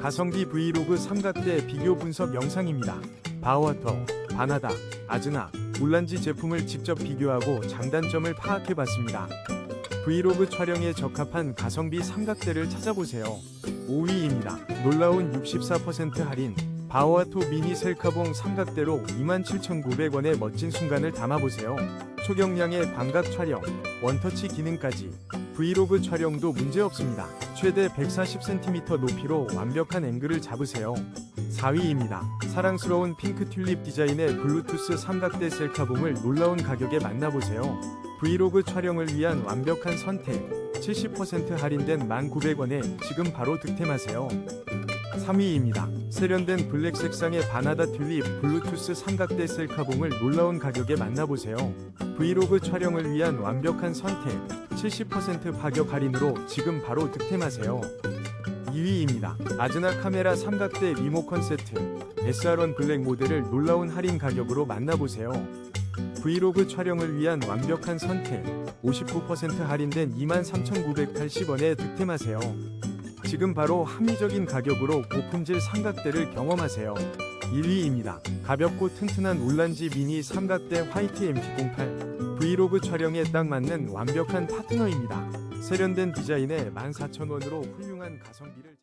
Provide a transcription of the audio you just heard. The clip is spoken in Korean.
가성비 브이로그 삼각대 비교 분석 영상입니다. 바워터, 바나다, 아즈나, 울란지 제품을 직접 비교하고 장단점을 파악해봤습니다. 브이로그 촬영에 적합한 가성비 삼각대를 찾아보세요. 5위입니다. 놀라운 64% 할인 바오아토 미니 셀카봉 삼각대로 27,900원의 멋진 순간을 담아보세요. 초경량의 광각 촬영, 원터치 기능까지 브이로그 촬영도 문제없습니다. 최대 140cm 높이로 완벽한 앵글을 잡으세요. 4위입니다. 사랑스러운 핑크 튤립 디자인의 블루투스 삼각대 셀카봉을 놀라운 가격에 만나보세요. 브이로그 촬영을 위한 완벽한 선택. 70% 할인된 1,900원에 지금 바로 득템하세요. 3위입니다. 세련된 블랙 색상의 바나다 튤립 블루투스 삼각대 셀카봉을 놀라운 가격에 만나보세요. 브이로그 촬영을 위한 완벽한 선택. 70% 파격 할인으로 지금 바로 득템하세요. 2위입니다. 아즈나 카메라 삼각대 리모컨 세트 SR1 블랙 모델을 놀라운 할인 가격으로 만나보세요. 브이로그 촬영을 위한 완벽한 선택 59% 할인된 23,980원에 득템하세요. 지금 바로 합리적인 가격으로 고품질 삼각대를 경험하세요. 1위입니다. 가볍고 튼튼한 울란지 미니 삼각대 화이트 MT08 브이로그 촬영에 딱 맞는 완벽한 파트너입니다. 세련된 디자인에 14,000원으로 훌륭한 가성비를